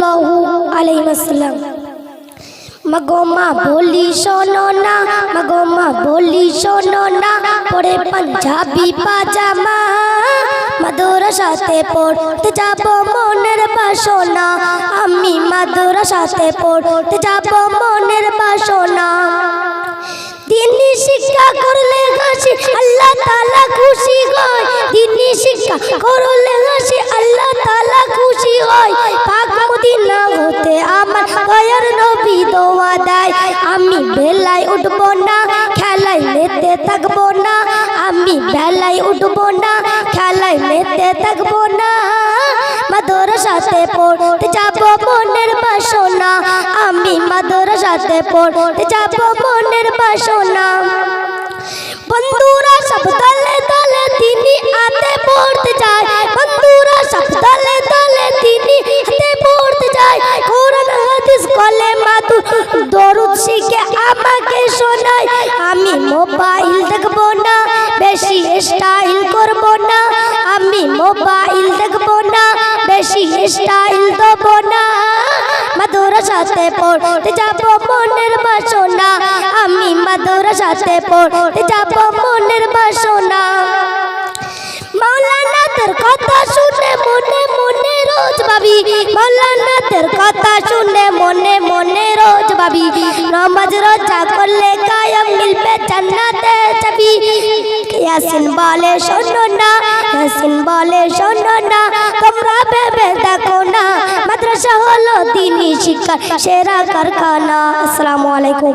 সাল্লাল্লাহু আলাইহি ওয়াসাল্লাম। মাগো মা বলি শোনো না, মাগো মা বলি শোনো না, পরে পাঞ্জাবি পাজামা মাদ্রাসাতে পড়তে যাব মনের বাসনা। আমি মাদ্রাসাতে পড়তে যাব মনের বাসনা। দিনী শিক্ষা করলে হাসি, আল্লাহ তালা হতে আমার গয়ার নবী দোয়া দেয়, আমি বেলায় উঠবো না, খেলায় মেতে থাকব না, আমি বেলায় উঠবো না, খেলায় মেতে থাকব না। মাদ্রাসাতে পড়তে যাব মনের বাসনা, আমি মাদ্রাসাতে পড়তে যাব মনের বাসনা। কলে মাতু দরুদ শিখে আমাকে শোনায়। আমি মোবাইল দেখব না, বেশি স্টাইল করব না। আমি মোবাইল দেখব না, বেশি স্টাইল দেবো না। মাদ্রাসাতে পড়তে যাব মনের বাসনা। আমি মাদ্রাসাতে পড়তে যাব মনের রোজ কথা শুনে মনে মনে রোজ ভাবি, নামাজ রোজা করলে কায়াম মিলবে জান্নাতে যাবি। ইয়াসিন বলে, শোনো না, ইয়াসিন বলে, শোনো না, তোমরা ভেবে দেখো না, মাদ্রাসা হলো দিনী শিক্ষা, সেরা কারখানা। আসসালামু আলাইকুম।